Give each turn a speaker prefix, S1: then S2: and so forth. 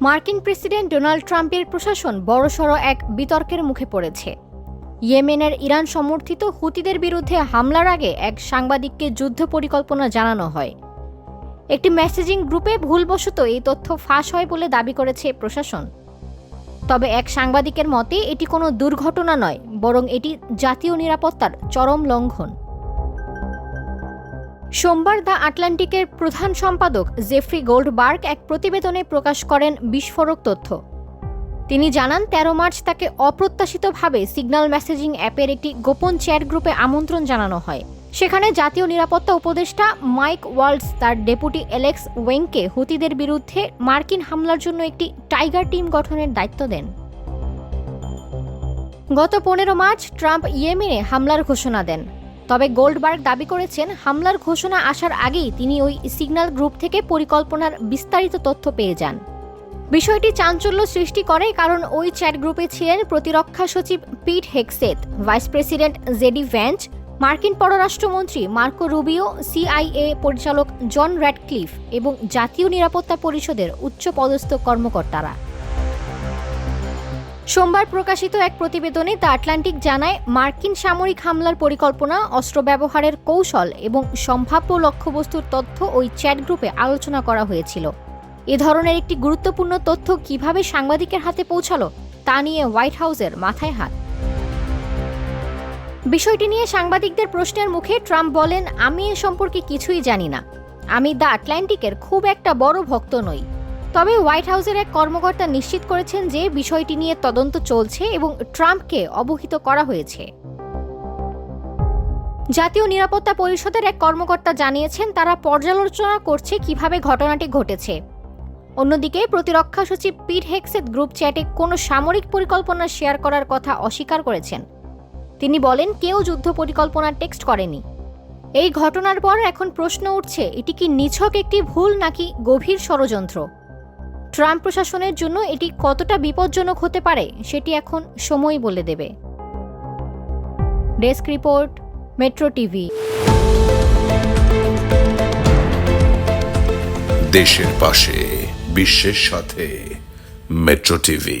S1: মার্কিন president Donald ট্রাম্পের প্রশাসন বড়সড় এক বিতর্কের মুখে পড়েছে। ইয়েমেনের ইরান সমর্থিত হুতিদের বিরুদ্ধে হামলার আগে এক সাংবাদিককে যুদ্ধ পরিকল্পনা জানানো হয়। একটি মেসেজিং গ্রুপে ভুলবশত এই তথ্য ফাঁস হয় বলে দাবি করেছে প্রশাসন। তবে এক সাংবাদিকের মতে, এটি কোনো দুর্ঘটনা নয়, বরং এটি জাতীয় নিরাপত্তার চরম লঙ্ঘন। সোমবার দ্য আটলান্টিকের প্রধান সম্পাদক জেফ্রি গোল্ডবার্গ এক প্রতিবেদনে প্রকাশ করেন বিস্ফোরক তথ্য। তিনি জানান, তেরো মার্চ তাকে অপ্রত্যাশিতভাবে সিগন্যাল মেসেজিং অ্যাপের একটি গোপন চ্যাট গ্রুপে আমন্ত্রণ জানানো হয়। সেখানে জাতীয় নিরাপত্তা উপদেষ্টা মাইক ওয়ার্লস তার ডেপুটি এলেক্স ওয়েংকে হুতিদের বিরুদ্ধে মার্কিন হামলার জন্য একটি টাইগার টিম গঠনের দায়িত্ব দেন। গত পনেরো মার্চ ট্রাম্প ইয়েমেনে হামলার ঘোষণা দেন। তবে গোল্ডবার্গ দাবি করেছেন, হামলার ঘোষণা আসার আগেই তিনি ওই সিগন্যাল গ্রুপ থেকে পরিকল্পনার বিস্তারিত তথ্য পেয়ে যান। বিষয়টি চাঞ্চল্য সৃষ্টি করে কারণ ওই চ্যাট গ্রুপে ছিলেন প্রতিরক্ষা সচিব Pete Hegseth vice president JD Vance মার্কিন পররাষ্ট্রমন্ত্রী মার্কো রুবিও, সিআইএ পরিচালক জন র্যাডক্লিফ এবং জাতীয় নিরাপত্তা পরিষদের উচ্চপদস্থ কর্মকর্তারা। সোমবার প্রকাশিত এক প্রতিবেদনে দ্য আটলান্টিক জানায়, মার্কিন সামরিক হামলার পরিকল্পনা, অস্ত্র ব্যবহারের কৌশল এবং সম্ভাব্য লক্ষ্যবস্তুর তথ্য ওই চ্যাট গ্রুপে আলোচনা করা হয়েছিল। এ ধরনের একটি গুরুত্বপূর্ণ তথ্য কীভাবে সাংবাদিকের হাতে পৌঁছালো, তা নিয়ে হোয়াইট হাউসের মাথায় হাত। বিষয়টি নিয়ে সাংবাদিকদের প্রশ্নের মুখে ট্রাম্প বলেন, আমি এ সম্পর্কে কিছুই জানি না। আমি দ্য আটলান্টিকের খুব একটা বড় ভক্ত নই। তবে হোয়াইট হাউসের এক কর্মকর্তা নিশ্চিত করেছেন যে বিষয়টি নিয়ে তদন্ত চলছে এবং ট্রাম্পকে অবহিত করা হয়েছে। জাতীয় নিরাপত্তা পরিষদের এক কর্মকর্তা জানিয়েছেন, তারা পর্যালোচনা করছে কীভাবে ঘটনাটি ঘটেছে। অন্যদিকে প্রতিরক্ষা সচিব পিট হেক্সেত গ্রুপ চ্যাটে কোনো সামরিক পরিকল্পনা শেয়ার করার কথা অস্বীকার করেছেন। তিনি বলেন, কেউ যুদ্ধ পরিকল্পনা টেক্সট করেনি। এই ঘটনার পর এখন প্রশ্ন উঠছে, এটি কি নিছক একটি ভুল নাকি গভীর ষড়যন্ত্র? ট্রাম্প প্রশাসনের জন্য এটি কতটা বিপজ্জনক হতে পারে, সেটি এখন সময় বলে দেবে। Desk report, metro TV.
S2: দেশের পাশে, বিশ্বের সাথে, মেট্রো টিভি।